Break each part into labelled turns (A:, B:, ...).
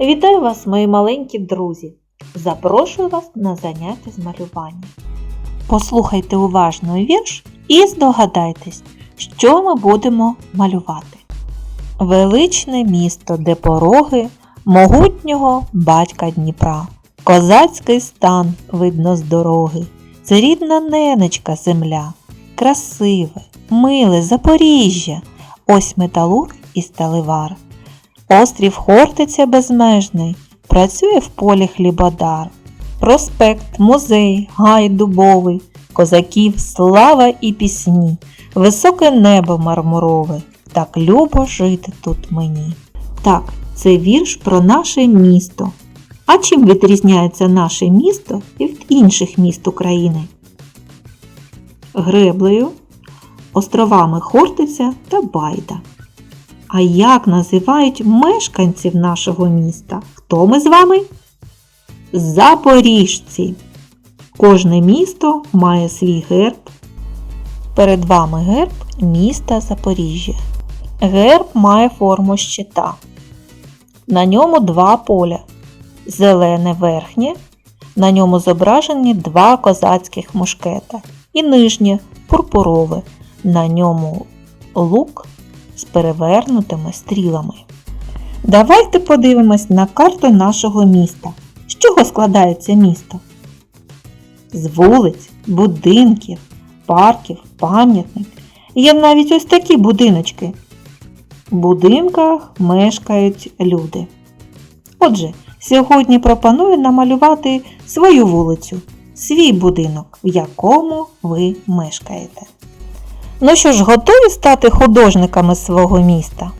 A: Вітаю вас, мої маленькі друзі! Запрошую вас на заняття з малювання. Послухайте уважно вірш і здогадайтесь, що ми будемо малювати. Величне місто, де пороги могутнього батька Дніпра, козацький стан видно з дороги, це рідна ненечка земля, красиве, миле Запоріжжя, ось металург і сталевар. Острів Хортиця безмежний, працює в полі хлібодар. Проспект, музей, гай дубовий, козаків, слава і пісні, високе небо мармурове, так любо жити тут мені. Так, це вірш про наше місто. А чим відрізняється наше місто від інших міст України? Греблею, островами Хортиця та Байда. А як називають мешканців нашого міста? Хто ми з вами? Запоріжці. Кожне місто має свій герб. Перед вами герб міста Запоріжжя. Герб має форму щита. На ньому два поля. Зелене верхнє. На ньому зображені два козацьких мушкета. І нижнє пурпурове. На ньому лук з перевернутими стрілами. Давайте подивимось на карту нашого міста. З чого складається місто? З вулиць, будинків, парків, пам'ятник. Є навіть ось такі будиночки. В будинках мешкають люди. Отже, сьогодні пропоную намалювати свою вулицю, свій будинок, в якому ви мешкаєте. Ну що ж, готові стати художниками свого міста?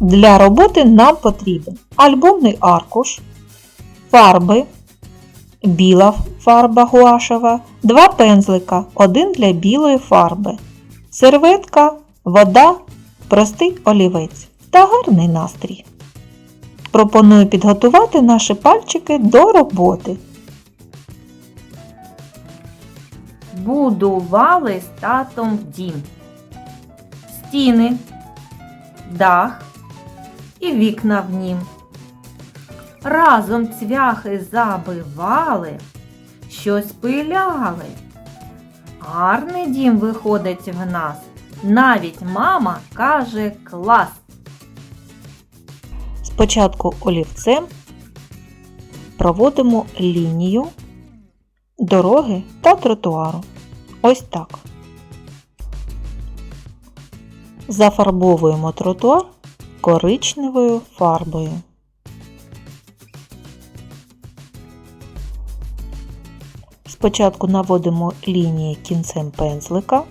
A: Для роботи нам потрібен альбомний аркуш, фарби, біла фарба гуашева, два пензлика, один для білої фарби, серветка, вода, простий олівець та гарний настрій. Пропоную підготувати наші пальчики до роботи. Будували з татом дім. Стіни, дах і вікна в нім. Разом цвяхи забивали, щось пиляли. Гарний дім виходить в нас. Навіть мама каже клас. Спочатку олівцем проводимо лінію дороги та тротуару. Ось так. Зафарбовуємо тротуар коричневою фарбою. Спочатку наводимо лінії кінцем пензлика,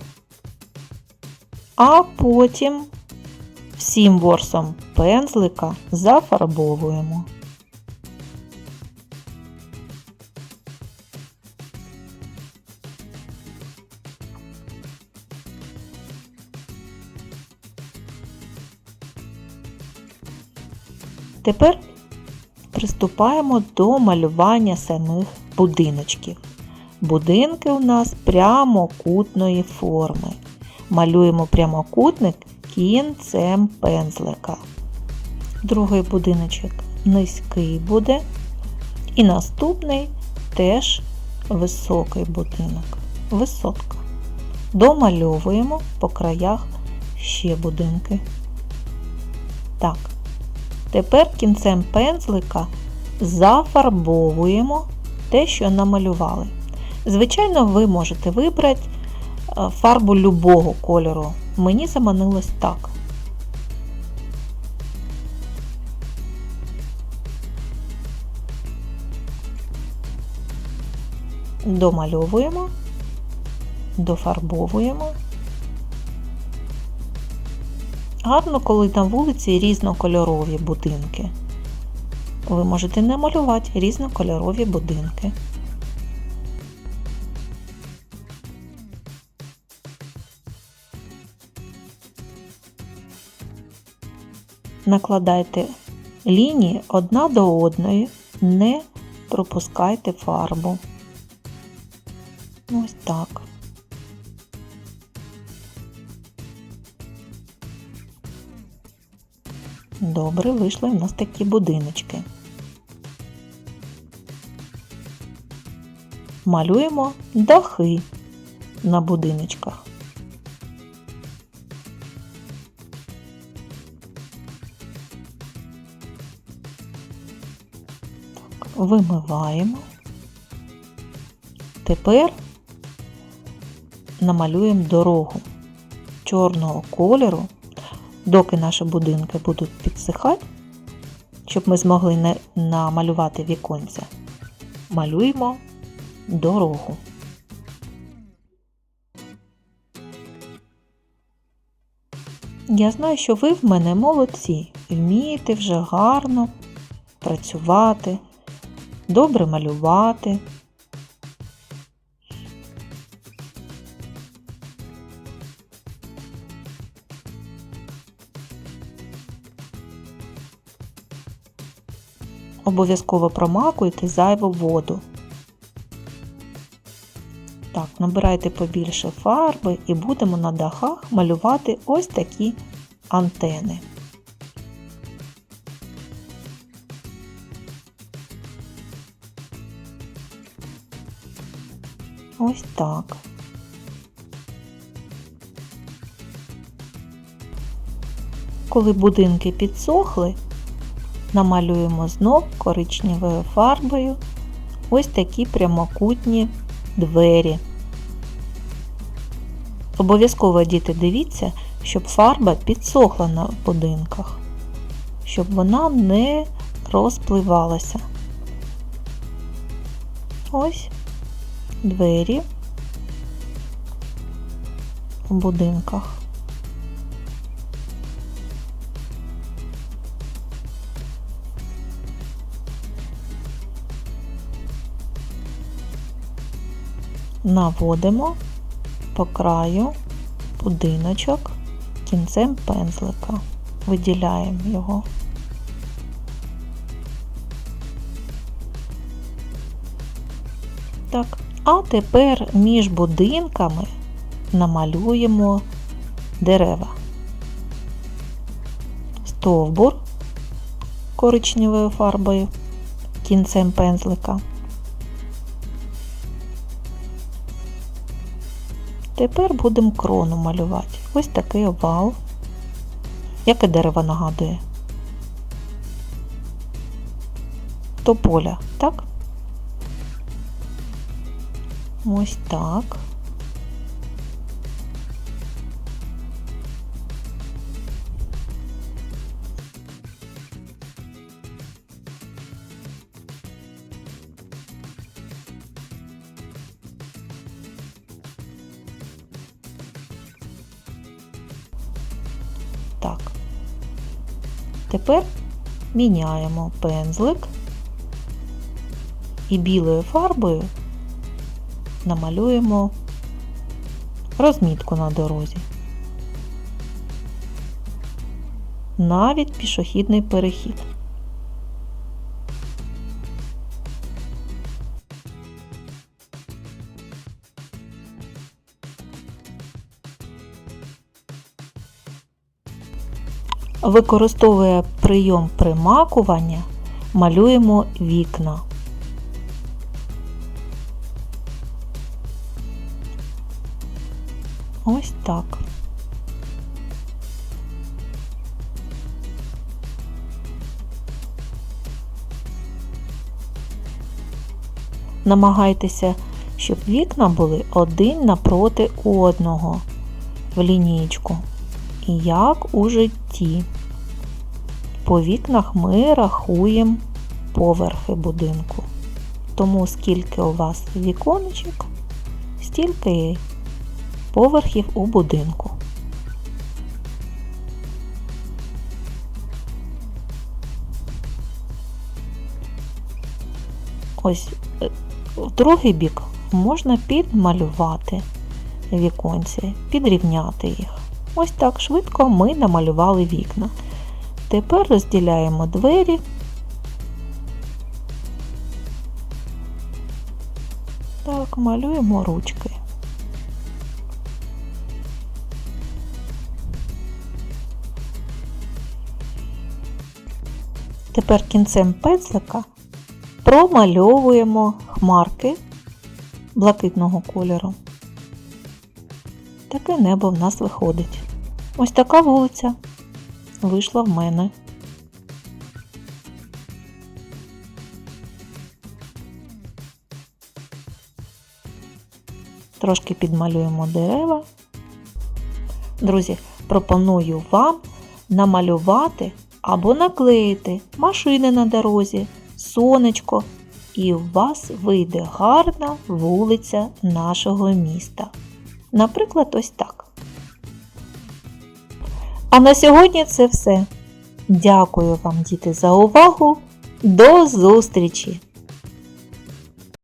A: а потім всім ворсом пензлика зафарбовуємо. Тепер приступаємо до малювання самих будиночків. Будинки у нас прямокутної форми. Малюємо прямокутник кінцем пензлика. Другий будиночок низький буде. І наступний теж високий будинок. Висотка. Домальовуємо по краях ще будинки. Так. Тепер кінцем пензлика зафарбовуємо те, що намалювали. Звичайно, ви можете вибрати е, фарбу любого кольору. Мені заманилось так. Домальовуємо, дофарбовуємо. Гарно, коли на вулиці різнокольорові будинки. Ви можете намалювати різнокольорові будинки. Накладайте лінії одна до одної, не пропускайте фарбу. Ось так. Добре, вийшли в нас такі будиночки. Малюємо дахи на будиночках. Вимиваємо. Тепер намалюємо дорогу чорного кольору, доки наші будинки будуть підсихати, щоб ми змогли не намалювати віконця. Малюємо дорогу. Я знаю, що ви в мене молодці, вмієте вже гарно працювати, добре малювати. Обов'язково промакуйте зайву воду. Так, набирайте побільше фарби і будемо на дахах малювати ось такі антени. Ось так. Коли будинки підсохли, намалюємо знов коричневою фарбою ось такі прямокутні двері. Обов'язково діти дивіться, щоб фарба підсохла на будинках, щоб вона не розпливалася. Ось двері в будинках. Наводимо по краю будиночок кінцем пензлика, виділяємо його. Так, а тепер між будинками намалюємо дерева. Стовбур коричневою фарбою кінцем пензлика. Тепер будемо крону малювати. Ось такий овал. Яке дерево нагадує? Тополя, так? Ось так. Так. Тепер міняємо пензлик і білою фарбою намалюємо розмітку на дорозі. Навіть пішохідний перехід. Використовує прийом примакування, малюємо вікна. Ось так. Намагайтеся, щоб вікна були один напроти одного в лінійку. Як у житті. По вікнах ми рахуємо поверхи будинку. Тому скільки у вас віконечок, стільки поверхів у будинку. Ось е, другий бік можна підмалювати віконці, підрівняти їх. Ось так швидко ми намалювали вікна. Тепер розділяємо двері. Так, малюємо ручки. Тепер кінцем пензлика промальовуємо хмарки блакитного кольору. Таке небо в нас виходить. Ось така вулиця вийшла в мене. Трошки підмалюємо дерева. Друзі, пропоную вам намалювати або наклеїти машини на дорозі, сонечко, і у вас вийде гарна вулиця нашого міста. Наприклад, ось так. А на сьогодні це все. Дякую вам, діти, за увагу. До зустрічі!